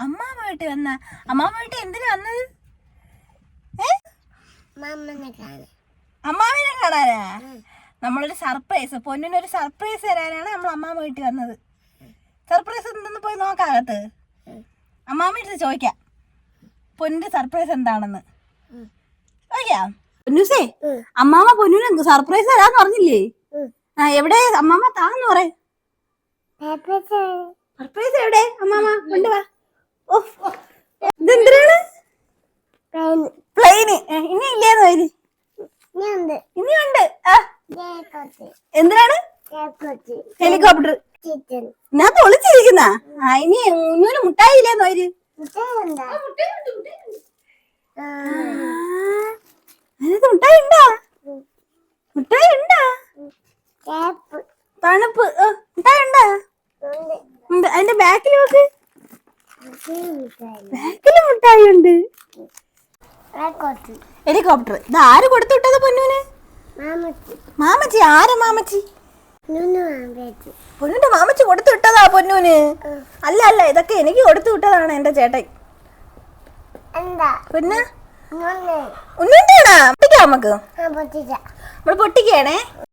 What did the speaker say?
അമ്മാമ്മ വീട്ടിൽ. വന്ന അമ്മാമ്മ വീട്ടിൽ എന്തിനു വന്നത്? അമ്മാവിനെ കാണാനാ? നമ്മളൊരു സർപ്രൈസ്. പൊന്നിനൊരു സർപ്രൈസ് തരാനാണ് നമ്മൾ അമ്മാമ്മ വീട്ടിൽ വന്നത്. സർപ്രൈസ് എന്തെന്ന് പോയി നോക്കാകത്ത് അമ്മാമ്മ അടുത്ത് ചോദിക്കാം. പൊന്നിന്റെ സർപ്രൈസ് എന്താണെന്ന്. ചോദിക്കാം. പൊന്നൂസേ. അമ്മാമ്മ പൊന്നിന് സർപ്രൈസ് തരാന്ന് പറഞ്ഞില്ലേ? ആ. എവിടെ? അമ്മാമ്മ താന്ന് പറ. പേപ്പർ സർപ്രൈസ് എവിടെ? അമ്മാമ കൊണ്ടുവാ ഓ ഇതെന്തിനാണ്? പ്ലെയിന് ഇനി ഇല്ലേന്ന് വരി. ഇനിയുണ്ട്. എന്തിനാണ്? ഹെലികോപ്റ്റർ ഞാൻ ഇതിനകത്ത് ഒളിച്ചിരിക്കുന്ന ആ ഇനി ഉന്നൂന് മുട്ടായി ഇല്ലേന്ന് വരി മുട്ടയുണ്ടാ അതിനകത്ത് മുട്ടായി ഉണ്ടാ മുട്ടായി ഉണ്ടാ കേപ്പ് തണുപ്പ് ഏ, മുട്ടായി ഉണ്ടാ ഉണ്ട് ഉണ്ട് അതിന്റെ ബാക്കിൽ നോക്ക് മുട്ടായി ബാക്കിൽ മുട്ടായി ഉണ്ട് ഹെലികോപ്റ്റർ. ഇത് ആര് കൊടുത്തു വിട്ടത് പൊന്നൂന് മാമച്ചി. ആരാ മാമച്ചി? പൊന്നുന്റെ മാമച്ചി. കൊടുത്തു വിട്ടതാ പൊന്നൂന് അല്ല അല്ല ഇതൊക്കെ എനിക്ക് കൊടുത്തു വിട്ടതാണ് എന്റെ ചേട്ടൻ. പിന്നെ? നൂന്നെ ഉണ്ണിട്ടാണാ പൊട്ടിക്കാം നമുക്ക്? നമ്മൾ പൊട്ടിക്കണേ